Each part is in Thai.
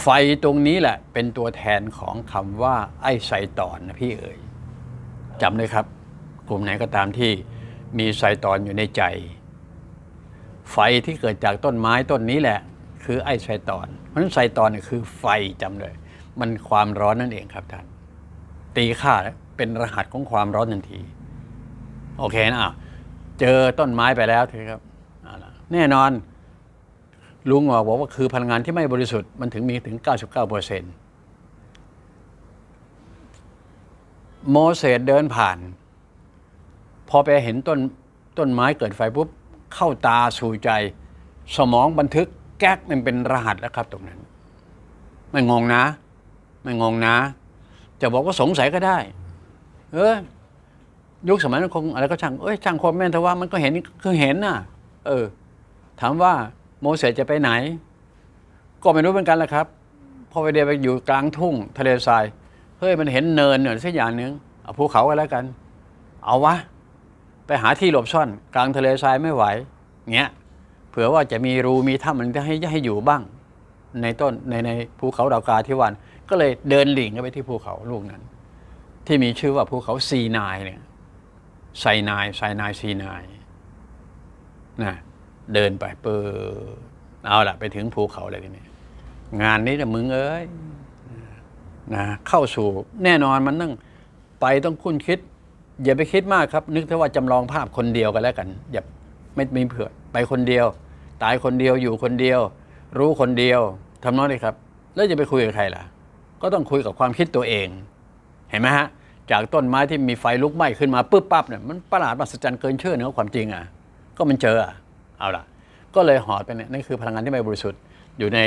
ไฟตรงนี้แหละ เป็นตัวแทนของคำว่า ไอ้ไซตอนนะพี่เอ๋ยจำเลยครับ กลุ่มไหนก็ตามที่มีไซตอนอยู่ในใจ ไฟที่เกิดจากต้นไม้ต้นนี้แหละ คือไอ้ไซตอน เพราะฉะนั้นไซตอนคือไฟจำเลย มันความร้อนนั่นเองครับท่านตีค่าเป็นรหัสของความร้อนทันที โอเคนะเจอต้นไม้ไปแล้วทีครับแน่นอน ลุงบอกว่าคือพลังงานที่ไม่บริสุทธิ์มันถึงมีถึง 99เปอร์เซ็นต์โมเสสเดินผ่าน พอไปเห็นต้นต้นไม้เกิดไฟปุ๊บ เข้าตาสู่ใจ สมองบันทึกแก๊กมันเป็นรหัสแล้วครับตรงนั้น ไม่งงนะ ไม่งงนะ จะบอกว่าสงสัยก็ได้ เออยุคสมัยนั้นคงอะไรก็ช่างเอ้ยช่างความแม่นแต่ว่ามันก็เห็นคือเห็นน่ะ เออ ถามว่า โมเสสจะไปไหน ก็ไม่รู้เหมือนกันแหละครับ พอไปเดียวไปอยู่กลางทุ่ง ทะเลทราย เฮ้ยมันเห็นเนินเนี่ยสักอย่างหนึ่งเอาภูเขากันแล้วกัน เอาวะ ไปหาที่หลบซ่อน กลางทะเลทรายไม่ไหวเงี้ยเผื่อว่าจะมีรูมีถ้ำมันจะให้ให้อยู่บ้าง ในต้นในในภูเขาดาวกาที่วัน ก็เลยเดินหลิงไปที่ภูเขาลูกนั้น ที่มีชื่อว่าภูเขาซีนายเนี่ยไซนายไซนายซีนายนะ เดินไปเปิดเอาละไปถึงภูเขาเลยทีนี้งานนี้นะมึงเอ้ยนะเข้าสู่แน่นอนมันต้องไปต้องคุ้นคิด อย่าไปคิดมากครับ นึกถ้าว่าจำลองภาพคนเดียวกันแล้วกัน อย่าไม่ไม่เผื่อไปคนเดียว ตายคนเดียวอยู่คนเดียว รู้คนเดียวทำน้องนี้ครับ แล้วจะไปคุยกับใครล่ะ ก็ต้องคุยกับความคิดตัวเอง เห็นไหมฮะ จากต้นไม้ที่มีไฟลุกไหม้ขึ้นมาปุ๊บปั๊บเนี่ยมันประหลาดมหัศจรรย์เกินเชื่อเหนือความจริงอะ ก็มันเจออะ เอาล่ะ ก็เลยหอดไปเนี่ยนั่นคือพลังงานที่ไม่บริสุทธิ์อยู่ใน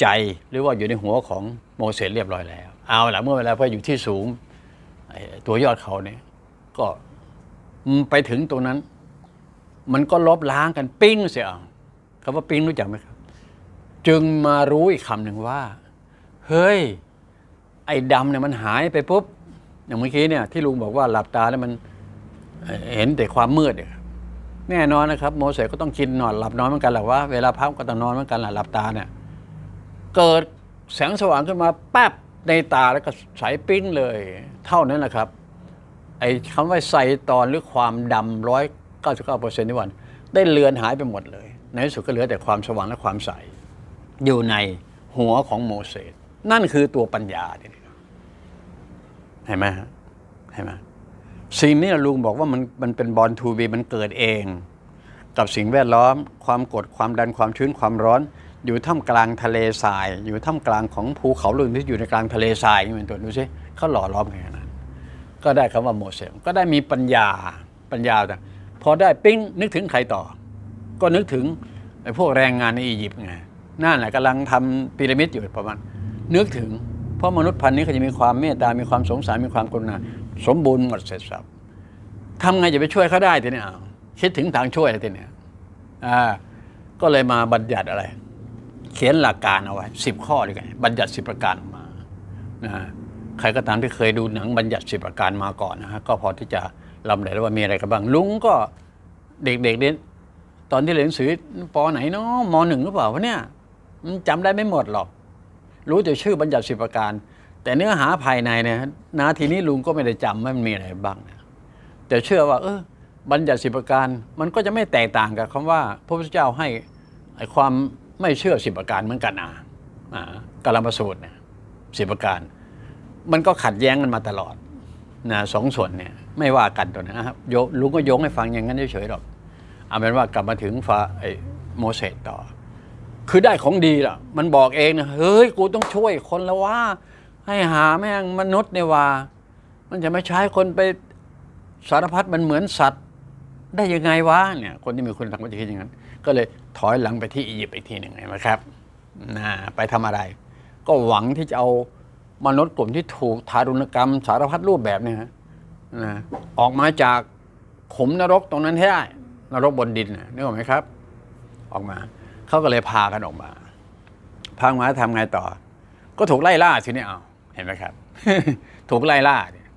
ใจหรือว่าอยู่ในหัวของโมเสสเรียบร้อยแล้ว เอาล่ะเมื่อเวลาพออยู่ที่สูงตัวยอดเขาเนี่ยก็ไปถึงตรงนั้น มันก็ลบล้างกันปิ้งเสียคำว่าปิ้งรู้จักไหมครับ จึงมารู้อีกคำหนึ่งว่า เฮ้ย ไอ้ดำเนี่ยมันหายไปปุ๊บ อย่างเมื่อกี้เนี่ยที่ลุงบอกว่าหลับตาแล้วมันเห็นแต่ความมืดเนี่ย แน่นอนนะครับโมเสสก็ต้องกินนอนหลับนอนเหมือนกันแหละว่าเวลาพักก็ต้องนอนเหมือนกันแหละหลับตาเนี่ยเกิดแสงสว่างขึ้นมาแป๊บในตาแล้วก็ใสปิ้งเลย เท่านั้นแหละครับไอ้คำว่าไซตอนหรือความดำร้อยเก้าสิบเก้าเปอร์เซ็นต์ที่วันได้เลือนหายไปหมดเลย ในที่สุดก็เหลือแต่ความสว่างและความใส อยู่ในหัวของโมเสสนั่นคือตัวปัญญาเห็นไหมฮะเห็นไหม สิ่งนี้ลุงบอกว่ามันมันเป็นบอลทูบีมันเกิดเอง กับสิ่งแวดล้อม ความกดความดันความชื้นความร้อน อยู่ท่ามกลางทะเลทราย อยู่ท่ามกลางของภูเขาลึกที่อยู่ในกลางทะเลทรายนี่เป็นตัวดูสิเขาหล่อล้อมขนาดนั้นก็ได้คำว่าโมเสสก็ได้มีปัญญาปัญญาแต่พอได้ปิ้งนึกถึงใครต่อ ก็นึกถึงไอ้พวกแรงงานในอียิปต์ไงนั่นแหละกำลังทำพีระมิดอยู่ประมาณนึกถึง เพราะมนุษย์พันธุ์นี้เขาจะมีความเมตตา มีความสงสาร มีความกรุณา สมบูรณ์หมดเสร็จสับทำไงจะไปช่วยเขาได้ทีเนี้ยคิดถึงทางช่วยทีเนี้ยอ่าก็เลยมาบัญญัติอะไร เขียนหลักการเอาไว้สิบข้อด้วยกันบัญญัติสิบประการมานะใครก็ตามที่เคยดูหนังบัญญัติสิบประการมาก่อนนะฮะก็พอที่จะลำได้ว่ามีอะไรกันบ้าง ลุงก็เด็กๆเรียนตอนที่เรียนหนังสือปอไหนเนาะมหนึ่งหรือเปล่าวะเนี่ยมันจำได้ไม่หมดหรอก รู้แต่ชื่อบัญญัติสิบประการ แต่เนื้อหาภายในเนี่ยนาทีนี้ลุงก็ไม่ได้จำว่ามันมีอะไรบ้างนะแต่เชื่อว่า เออบัญญัติสิบประการมันก็จะไม่แตกต่างกับคำว่า พระพุทธเจ้าให้ความไม่เชื่อสิบประการเหมือนกันอะกาลมาสูตรเนี่ยสิบประการ มันก็ขัดแย้งกันมาตลอดนะสองส่วนเนี่ยไม่ว่ากันตัวนะครับโยลุงก็โยงให้ฟังอย่างนั้นเฉยๆหรอกเอาเป็นว่ากลับมาถึงฟาโมเสสต่อ คือได้ของดีล่ะ มันบอกเองนะเฮ้ย กูต้องช่วยคนละว่า ให้หาแม่งมนุษย์เนี่ยว่า มันจะไม่ใช้คนไปสารพัดมันเหมือนสัตว์ ได้ยังไงวะเนี่ย คนที่มีคุณธรรมก็จะคิดอย่างนั้น ก็เลยถอยหลังไปที่อียิปต์อีกทีหนึ่งนไหมครับนะไปทำอะไร ก็หวังที่จะเอามนุษย์กลุ่มที่ถูกทารุณกรรม สารพัดรูปแบบเนี่ยนะออกมาจากขุมนรกตรงนั้นให้ได้ นรกบนดินนะนึกออกไหมครับ ออกมา เขาก็เลยพากันออกมา พามาทำไงต่อ ก็ถูกไล่ล่าทีนี้เอาเห็นไหมครับ ถูกไล่ล่าเนี่ย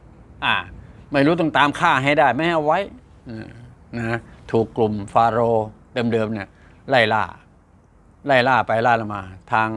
อ่า ไม่รู้ต้องตามฆ่าให้ได้ไม่ให้เอาไว้นะถูกกลุ่มฟาโร่เดิมๆเนี่ยไล่ล่า ไล่ล่าไปล่ามาทาง